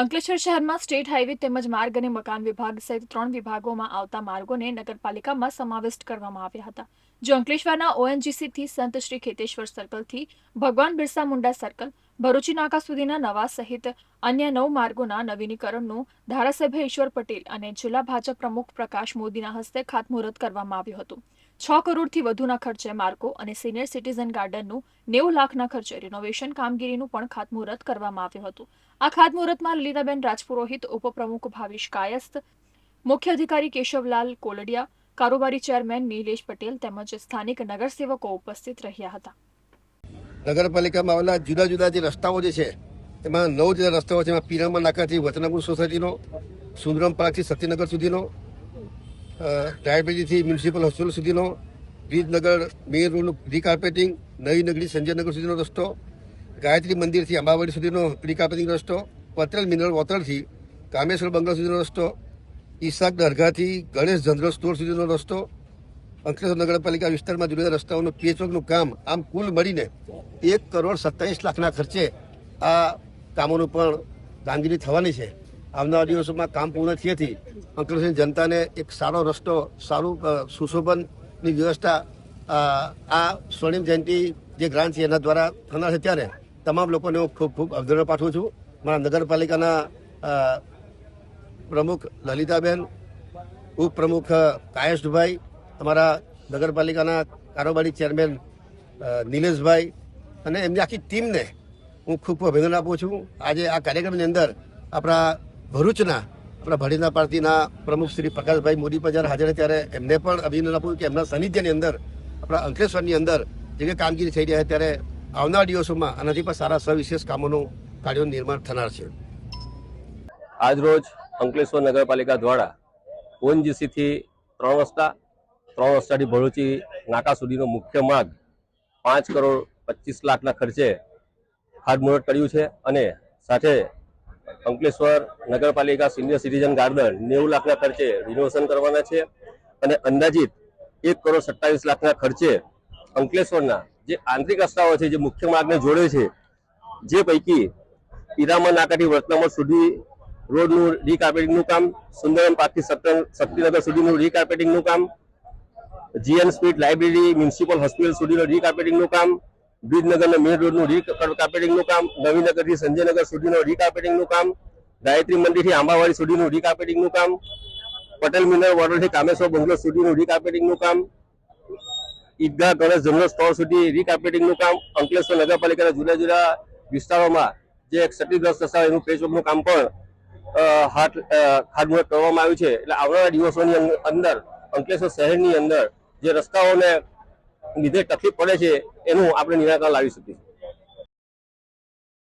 અંકલેશ્વર શહેરમાં state highway તેમજ માર્ગ અને મકાન વિભાગ સહિત ત્રણ વિભાગોમાં આવતા માર્ગોને નગરપાલિકામાં સમાવિષ્ટ કરવામાં આવ્યા હતા. જો અંકલેશ્વરના ઓએનજીસી થી સંત શ્રી ખેતેશ્વર સર્કલથી, ભગવાન બિરસા મુંડા સર્કલ, ભરૂચી નાકા સુધીના નવા સહિત અન્ય નવ માર્ગોના નવીનીકરણનું ધારાસભ્ય ઈશ્વર પટેલ અને જિલ્લા ભાજપ પ્રમુખ પ્રકાશ મોદીના હસ્તે ખાતમુહૂર્ત કરવામાં આવ્યું હતું. છ કરોડથી વધુના ખર્ચે માર્ગો અને સિનિયર સિટીઝન ગાર્ડનનું નેવું લાખના ખર્ચે રિનોવેશન કામગીરીનું પણ ખાતમુહૂર્ત કરવામાં આવ્યું હતું. આ ખાતમુહૂર્તમાં લલિતાબેન રાજપુરોહિત, ઉપપ્રમુખ ભાવિશ કાયસ્થ, મુખ્ય અધિકારી કેશવલાલ કોલડિયા, કારોબારી ચેરમેન નીલેશ પટેલ તેમજ સ્થાનિક નગરસેવકો ઉપસ્થિત રહ્યા હતા. નગરપાલિકામાં આવેલા જુદા જુદા જે રસ્તાઓ જે છે, એમાં નવ જેટલા રસ્તાઓ છે, એમાં પીરામા નાકાથી વતનાપુર સોસાયટીનો, સુંદરમ પાર્કથી સતીનગર સુધીનો ડાયાબિટીથી મ્યુનિસિપલ હોસ્પિટલ સુધીનો, વીજનગર મેઇન રોડનું રીકાર્પેટિંગ, નવી નગરી સંજયનગર સુધીનો રસ્તો, ગાયત્રી મંદિરથી અંબાવાડી સુધીનો રીકાર્પેટિંગ રસ્તો, પટેલ મિનરલ વોટરથી કામેશ્વર બંગલા સુધીનો રસ્તો ઈસાક દરગાહથી ગણેશ જનરલ સ્ટોર સુધીનો રસ્તો, અંકલેશ્વર નગરપાલિકા વિસ્તારમાં જુદા રસ્તાઓનું પેચવર્કનું કામ, આમ કુલ મળીને એક કરોડ સત્તાવીસ લાખના ખર્ચે આ કામોનું પણ કામગીરી થવાની છે. આવનારા દિવસોમાં કામ પૂર્ણ થયેથી અંકલેશ્વરની જનતાને એક સારો રસ્તો, સારું સુશોભનની વ્યવસ્થા આ સ્વર્ણિમ જયંતિ જે ગ્રાન્ટ છે એના દ્વારા થનાર છે ત્યારે તમામ લોકોને હું ખૂબ ખૂબ અભિનંદન પાઠવું છું. મારા નગરપાલિકાના પ્રમુખ લલિતાબેન, ઉપપ્રમુખ કાયસ્ટભાઈ અમારા નગરપાલિકાના કારોબારી ચેરમેન નિલેશભાઈ અને એમની આખી ટીમને હું ખૂબ અભિનંદન આપું છું. આજે આ કાર્યક્રમની અંદર આપણા ભરૂચના આપણા ભાડીના પાર્ટીના પ્રમુખ શ્રી પ્રકાશભાઈ મોદી પણ જ્યારે હાજર ત્યારે એમને પણ અભિનંદન આપ્યું કે એમના સાનિધ્યની અંદર, આપણા અંકલેશ્વરની અંદર જે કંઈ કામગીરી થઈ રહી છે ત્યારે આવનાર દિવસોમાં આનાથી પણ સારા સવિશેષ કામોનું કાર્યો નિર્માણ થનાર છે. આજરોજ અંકલેશ્વર નગરપાલિકા દ્વારા ઓએનજીસીથી ત્રણ રસ્તા ત્રણ રસ્તાથી ભરૂચી નાકા સુધીનો મુખ્ય માર્ગ પાંચ કરોડ પચીસ લાખના ખર્ચે ખાતમુહૂર્ત કર્યું છે અને સાથે અંકલેશ્વર નગરપાલિકા સિનિયર સિટીઝન ગાર્ડન નેવું લાખના ખર્ચે રિનોવેશન કરવાના છે અને અંદાજિત એક કરોડ સત્તાવીસ લાખના ખર્ચે અંકલેશ્વરના જે આંતરિક રસ્તાઓ છે, જે મુખ્ય માર્ગને જોડે છે, જે પૈકી પિરામણ નાકાથી વર્તનગર સુધી રોડનું રીકાર્પેટિંગનું કામ, સુંદરમ પાર્કથી શક્તિનગર સુધીનું રીકાર્પેટિંગનું કામ, GN speed library, municipal hospital સુધીનું રીકાર્પેટિંગનું કામ બ્રિજનગરના મેઇન રોડનું રીકાર્પેટિંગનું કામ, નવીનગરથી સંજયનગર સુધીનું રીકાર્પેટિંગનું કામ, ગાયત્રી મંદિરથી આંબાવાડી સુધીનું રીકાર્પેટિંગનું કામ, પટેલ મિનર વોર્ડરથી કામેશ્વર બંગલો સુધીનું રીકાર્પેટિંગનું કામ, ઈદગાહ ગણેશ જનરલ સ્ટોર સુધી રીકાર્પેટિંગનું કામ, અંકલેશ્વર નગરપાલિકાના જુદા જુદા વિસ્તારોમાં જે ક્ષતિગ્રસ્ત થશે એનું પેચવર્કનું કામ પણ હાથ ખાતમુહૂર્ત કરવામાં આવ્યું છે. એટલે આવનારા દિવસોની અંદર અંકલેશ્વર શહેરની અંદર જે રસ્તાઓને લીધે તકલીફ પડે છે એનું આપણે નિરાકરણ લાવી શકીશું.